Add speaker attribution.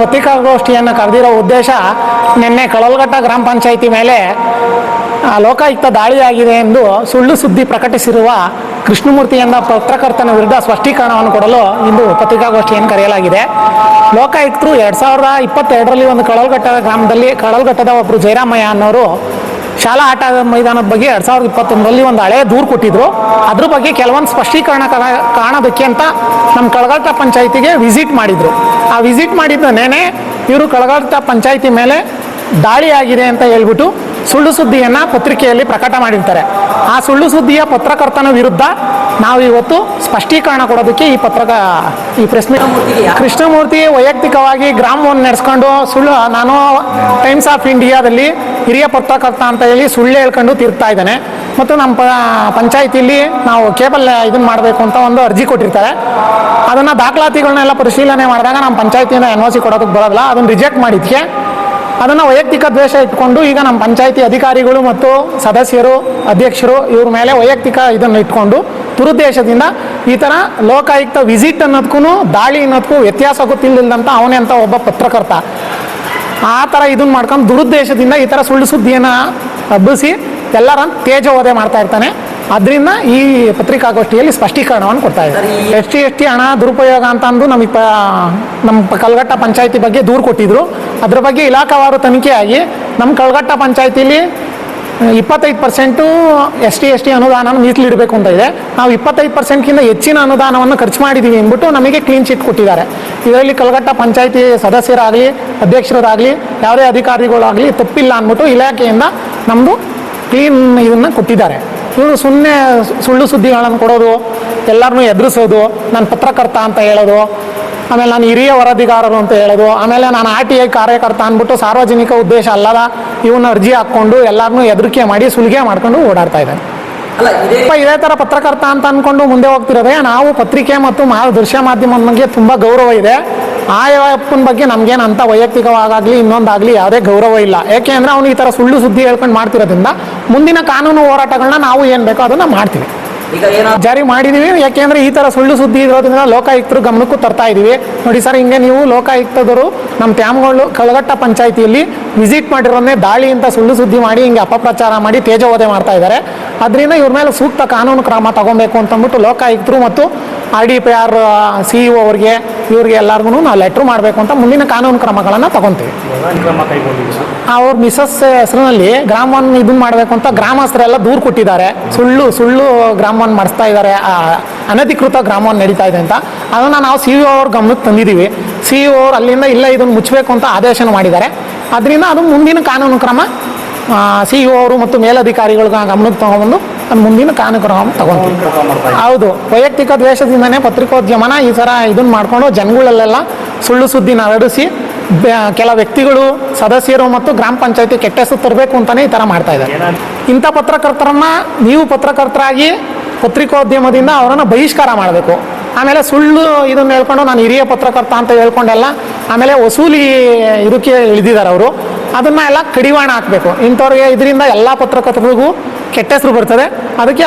Speaker 1: ಪತ್ರಿಕಾಗೋಷ್ಠಿಯನ್ನು ಕರೆದಿರೋ ಉದ್ದೇಶ ನಿನ್ನೆ ಕಳಲ್ಘಟ್ಟ ಗ್ರಾಮ ಪಂಚಾಯಿತಿ ಮೇಲೆ ಲೋಕಾಯುಕ್ತ ದಾಳಿಯಾಗಿದೆ ಎಂದು ಸುಳ್ಳು ಸುದ್ದಿ ಪ್ರಕಟಿಸಿರುವ ಕೃಷ್ಣಮೂರ್ತಿ ಎಂಬ ಪತ್ರಕರ್ತನ ವಿರುದ್ಧ ಸ್ಪಷ್ಟೀಕರಣವನ್ನು ಕೊಡಲು ಇಂದು ಪತ್ರಿಕಾಗೋಷ್ಠಿಯನ್ನು ಕರೆಯಲಾಗಿದೆ. ಲೋಕಾಯುಕ್ತರು ಎರಡು ಸಾವಿರದ ಇಪ್ಪತ್ತೆರಡರಲ್ಲಿ ಒಂದು ಕಳಲ್ಘಟ್ಟದ ಗ್ರಾಮದಲ್ಲಿ ಕಳಲ್ಘಟ್ಟದ ಒಬ್ಬರು ಜಯರಾಮಯ್ಯ ಅನ್ನೋರು ಶಾಲಾ ಆಟ ಮೈದಾನದ ಬಗ್ಗೆ ಎರಡ್ ಸಾವಿರದ ಇಪ್ಪತ್ತೊಂದರಲ್ಲಿ ಒಂದು ಹಳೆ ದೂರು ಕೊಟ್ಟಿದ್ರು. ಅದ್ರ ಬಗ್ಗೆ ಕೆಲವೊಂದು ಸ್ಪಷ್ಟೀಕರಣ ಕರ- ಕಾಣೋದಕ್ಕೆ ಅಂತ ನಮ್ಮ ಕಳಗಟ್ಟ ಪಂಚಾಯಿತಿಗೆ ವಿಸಿಟ್ ಮಾಡಿದ್ರು. ಆ ವಿಸಿಟ್ ಮಾಡಿದ್ದ ನೇನೆ ಇವರು ಕಳಗಟ್ಟ ಪಂಚಾಯಿತಿ ಮೇಲೆ ದಾಳಿ ಆಗಿದೆ ಅಂತ ಹೇಳ್ಬಿಟ್ಟು ಸುಳ್ಳು ಸುದ್ದಿಯನ್ನು ಪತ್ರಿಕೆಯಲ್ಲಿ ಪ್ರಕಟ ಮಾಡಿರ್ತಾರೆ. ಆ ಸುಳ್ಳು ಸುದ್ದಿಯ ಪತ್ರಕರ್ತನ ವಿರುದ್ಧ ನಾವು ಇವತ್ತು ಸ್ಪಷ್ಟೀಕರಣ ಕೊಡೋದಕ್ಕೆ ಈ ಪತ್ರಕ ಈ ಪ್ರೆಸ್ ಕೃಷ್ಣಮೂರ್ತಿ ವೈಯಕ್ತಿಕವಾಗಿ ಗ್ರಾಮವನ್ನು ನಡೆಸ್ಕೊಂಡು ಸುಳ್ಳು ನಾನು ಟೈಮ್ಸ್ ಆಫ್ ಇಂಡಿಯಾದಲ್ಲಿ ಹಿರಿಯ ಪತ್ರಕರ್ತ ಅಂತ ಹೇಳಿ ಸುಳ್ಳು ಹೇಳ್ಕೊಂಡು ತಿರ್ತಾ ಇದ್ದಾನೆ. ಮತ್ತು ನಮ್ಮ ಪ ಪಂಚಾಯಿತಿಯಲ್ಲಿ ನಾವು ಕೇಬಲ್ ಇದನ್ನು ಮಾಡಬೇಕು ಅಂತ ಒಂದು ಅರ್ಜಿ ಕೊಟ್ಟಿರ್ತಾರೆ. ಅದನ್ನು ದಾಖಲಾತಿಗಳನ್ನೆಲ್ಲ ಪರಿಶೀಲನೆ ಮಾಡಿದಾಗ ನಮ್ಮ ಪಂಚಾಯತಿಯಿಂದ ಎನ್ ಒ ಸಿ ಕೊಡೋದಕ್ಕೆ ಬರೋದಿಲ್ಲ. ಅದನ್ನು ರಿಜೆಕ್ಟ್ ಮಾಡಿದ್ದಕ್ಕೆ ಅದನ್ನು ವೈಯಕ್ತಿಕ ದ್ವೇಷ ಇಟ್ಕೊಂಡು ಈಗ ನಮ್ಮ ಪಂಚಾಯತಿ ಅಧಿಕಾರಿಗಳು ಮತ್ತು ಸದಸ್ಯರು, ಅಧ್ಯಕ್ಷರು ಇವ್ರ ಮೇಲೆ ವೈಯಕ್ತಿಕ ಇದನ್ನು ಇಟ್ಕೊಂಡು ದುರುದ್ದೇಶದಿಂದ ಈ ಥರ ಲೋಕಾಯುಕ್ತ ವಿಸಿಟ್ ಅನ್ನೋದಕ್ಕೂ ದಾಳಿ ಅನ್ನೋದಕ್ಕೂ ವ್ಯತ್ಯಾಸ ಗೊತ್ತಿಲ್ಲದಂಥ ಅವನೇ ಅಂತ ಒಬ್ಬ ಪತ್ರಕರ್ತ. ಆ ಥರ ಇದನ್ನ ಮಾಡ್ಕೊಂಡು ದುರುದ್ದೇಶದಿಂದ ಈ ಥರ ಸುಳ್ಳು ಸುದ್ದಿಯನ್ನು ಹಬ್ಬಿಸಿ ಎಲ್ಲರ ತೇಜೋವಧೆ ಮಾಡ್ತಾ ಇರ್ತಾನೆ. ಅದರಿಂದ ಈ ಪತ್ರಿಕಾಗೋಷ್ಠಿಯಲ್ಲಿ ಸ್ಪಷ್ಟೀಕರಣವನ್ನು ಕೊಡ್ತಾ ಇದ್ದಾರೆ ಎಸ್ ಟಿ ಎಸ್ ಟಿ ಹಣ ದುರುಪಯೋಗ ಅಂತ ಅಂದು ನಮಗೆ ಪ ನಮ್ಮ ಕಲ್ಗಟ್ಟ ಪಂಚಾಯಿತಿ ಬಗ್ಗೆ ದೂರು ಕೊಟ್ಟಿದ್ರು. ಅದ್ರ ಬಗ್ಗೆ ಇಲಾಖಾವಾರು ತನಿಖೆಯಾಗಿ ನಮ್ಮ ಕಲ್ಗಟ್ಟ ಪಂಚಾಯತಿಲಿ ಇಪ್ಪತ್ತೈದು percent S T S T ಅನುದಾನ ಮೀಸಲಿಡಬೇಕು ಅಂತ ಇದೆ. ನಾವು ಇಪ್ಪತ್ತೈದು ಪರ್ಸೆಂಟ್ಗಿಂತ ಹೆಚ್ಚಿನ ಅನುದಾನವನ್ನು ಖರ್ಚು ಮಾಡಿದ್ದೀವಿ ಅಂದ್ಬಿಟ್ಟು ನಮಗೆ ಕ್ಲೀನ್ ಚಿಟ್ ಕೊಟ್ಟಿದ್ದಾರೆ. ಇದರಲ್ಲಿ ಕಲ್ಗಟ್ಟ ಪಂಚಾಯತಿ ಸದಸ್ಯರಾಗಲಿ, ಅಧ್ಯಕ್ಷರಾಗಲಿ ಯಾವುದೇ ಅಧಿಕಾರಿಗಳಾಗಲಿ ತಪ್ಪಿಲ್ಲ ಅಂದ್ಬಿಟ್ಟು ಇಲಾಖೆಯಿಂದ ನಮ್ಮದು ಕ್ಲೀನ್ ಇದನ್ನು ಕೊಟ್ಟಿದ್ದಾರೆ. ಇವರು ಸುಮ್ಮನೆ ಸುಳ್ಳು ಸುದ್ದಿಗಳನ್ನು ಕೊಡೋದು ಎಲ್ಲರನ್ನೂ ಎದುರಿಸೋದು, ನಾನು ಪತ್ರಕರ್ತ ಅಂತ ಹೇಳೋದು ಆಮೇಲೆ ನಾನು ಹಿರಿಯ ವರದಿಗಾರರು ಅಂತ ಹೇಳೋದು ಆಮೇಲೆ ನಾನು ಆರ್ ಟಿ ಐ ಕಾರ್ಯಕರ್ತ ಅಂದ್ಬಿಟ್ಟು ಸಾರ್ವಜನಿಕ ಉದ್ದೇಶ ಅಲ್ಲದ ಇವನ್ನ ಅರ್ಜಿ ಹಾಕ್ಕೊಂಡು ಎಲ್ಲರನ್ನೂ ಹೆದರಿಕೆ ಮಾಡಿ ಸುಲಿಗೆ ಮಾಡ್ಕೊಂಡು ಓಡಾಡ್ತಾ ಇದ್ದಾನೆ
Speaker 2: ಇದೇ
Speaker 1: ತರ ಥರ ಪತ್ರಕರ್ತ ಅಂತ ಅನ್ಕೊಂಡು ಮುಂದೆ ಹೋಗ್ತಿರೋದೇ ನಾವು ಪತ್ರಿಕೆ ಮತ್ತು ಮಾ ದೃಶ್ಯ ಮಾಧ್ಯಮದ ಬಗ್ಗೆ ತುಂಬ ಗೌರವ ಇದೆ. ಆ ಅಪ್ಪನ ಬಗ್ಗೆ ನಮ್ಗೇನು ಅಂತ ವೈಯಕ್ತಿಕವಾಗಲಿ ಇನ್ನೊಂದಾಗಲಿ ಯಾವುದೇ ಗೌರವ ಇಲ್ಲ. ಯಾಕೆ ಅಂದರೆ ಅವನು ಈ ಥರ ಸುಳ್ಳು ಸುದ್ದಿ ಹೇಳ್ಕೊಂಡು ಮಾಡ್ತಿರೋದ್ರಿಂದ ಮುಂದಿನ ಕಾನೂನು ಹೋರಾಟಗಳನ್ನ ನಾವು ಏನು ಬೇಕೋ ಅದನ್ನು ಮಾಡ್ತೀವಿ. ಜಾರಿ ಮಾಡಿದೀವಿ. ಯಾಕೆಂದ್ರೆ ಈ ತರ ಸುಳ್ಳು ಸುದ್ದಿ ಇರೋದ್ರಿಂದ ಲೋಕಾಯುಕ್ತರು ಗಮನಕ್ಕೂ ತರ್ತಾ ಇದೀವಿ. ನೋಡಿ ಸರ್, ಹಿಂಗೆ ನೀವು ಲೋಕಾಯುಕ್ತದರು ನಮ್ಮ ತ್ಯಾಮಗಳು ಕಳಗಟ್ಟ ಪಂಚಾಯತಿಯಲ್ಲಿ ವಿಸಿಟ್ ಮಾಡಿರೋನ್ನೇ ದಾಳಿ ಅಂತ ಸುಳ್ಳು ಸುದ್ದಿ ಮಾಡಿ, ಹಿಂಗೆ ಅಪಪ್ರಚಾರ ಮಾಡಿ ತೇಜೋವಧೆ ಮಾಡ್ತಾ ಇದ್ದಾರೆ. ಅದರಿಂದ ಇವ್ರ ಮೇಲೆ ಸೂಕ್ತ ಕಾನೂನು ಕ್ರಮ ತಗೊಬೇಕು ಅಂತಂದ್ಬಿಟ್ಟು ಲೋಕಾಯುಕ್ತರು ಮತ್ತು R D P R CEO ಅವ್ರಿಗೆ ಇವ್ರಿಗೆ ಎಲ್ಲರಿಗೂ ನಾವು ಲೆಟ್ರ್ ಮಾಡಬೇಕು ಅಂತ ಮುಂದಿನ ಕಾನೂನು ಕ್ರಮಗಳನ್ನು ತಗೊತೀವಿ. ಅವ್ರ ಮಿಸಸ್ ಹೆಸರಿನಲ್ಲಿ ಗ್ರಾಮವನ್ನು ಇದನ್ನ ಮಾಡಬೇಕು ಅಂತ ಗ್ರಾಮಸ್ಥರೆಲ್ಲ ದೂರು ಕೊಟ್ಟಿದ್ದಾರೆ. ಸುಳ್ಳು ಸುಳ್ಳು ಗ್ರಾಮವನ್ನು ಮಾಡಿಸ್ತಾ ಇದ್ದಾರೆ. ಅನಧಿಕೃತ ಗ್ರಾಮವನ್ನು ನಡೀತಾ ಇದೆ ಅಂತ. ಅದನ್ನು ನಾವು ಸಿ ಇ ಅವ್ರ ಗಮನಕ್ಕೆ ತಂದಿದ್ದೀವಿ ಸಿ ಇ ಅವ್ರು ಅಲ್ಲಿಂದ ಇಲ್ಲ ಇದನ್ನು ಮುಚ್ಚಬೇಕು ಅಂತ ಆದೇಶನ ಮಾಡಿದ್ದಾರೆ. ಅದರಿಂದ ಅದು ಮುಂದಿನ ಕಾನೂನು ಕ್ರಮ ಸಿ ಇ ಅವರು ಮತ್ತು ಮೇಲಧಿಕಾರಿಗಳ ಗಮನಕ್ಕೆ ತಗೊಂಡ್ಬಂದು ಅದು ಮುಂದಿನ ಕಾನೂನು ತಗೊಂತೀನಿ. ಹೌದು, ವೈಯಕ್ತಿಕ ದ್ವೇಷದಿಂದನೇ ಪತ್ರಿಕೋದ್ಯಮನ ಈ ಥರ ಇದನ್ನ ಮಾಡಿಕೊಂಡು ಜನಗಳಲ್ಲೆಲ್ಲ ಸುಳ್ಳು ಸುದ್ದಿ ಹರಡಿಸಿ ಕೆಲ ವ್ಯಕ್ತಿಗಳು, ಸದಸ್ಯರು ಮತ್ತು ಗ್ರಾಮ ಪಂಚಾಯತಿ ಕೆಟ್ಟ ಹೆಸರು ತರಬೇಕು ಅಂತಲೇ ಈ ಥರ ಮಾಡ್ತಾ ಇದ್ದಾರೆ. ಇಂಥ ಪತ್ರಕರ್ತರನ್ನು ನೀವು ಪತ್ರಕರ್ತರಾಗಿ ಪತ್ರಿಕೋದ್ಯಮದಿಂದ ಅವರನ್ನು ಬಹಿಷ್ಕಾರ ಮಾಡಬೇಕು. ಆಮೇಲೆ ಸುಳ್ಳು ಇದನ್ನು ಹೇಳ್ಕೊಂಡು ನಾನು ಹಿರಿಯ ಪತ್ರಕರ್ತ ಅಂತ ಹೇಳ್ಕೊಂಡೆಲ್ಲ, ಆಮೇಲೆ ವಸೂಲಿ ಇದಕ್ಕೆ ಇಳಿದಿದ್ದಾರೆ ಅವರು. ಅದನ್ನ ಎಲ್ಲ ಕಡಿವಾಣ ಹಾಕಬೇಕು. ಇಂಥವ್ರಿಗೆ ಇದರಿಂದ ಎಲ್ಲ ಪತ್ರಕರ್ತರಿಗೂ ಕೆಟ್ಟ ಹೆಸರು ಬರ್ತದೆ. ಅದಕ್ಕೆ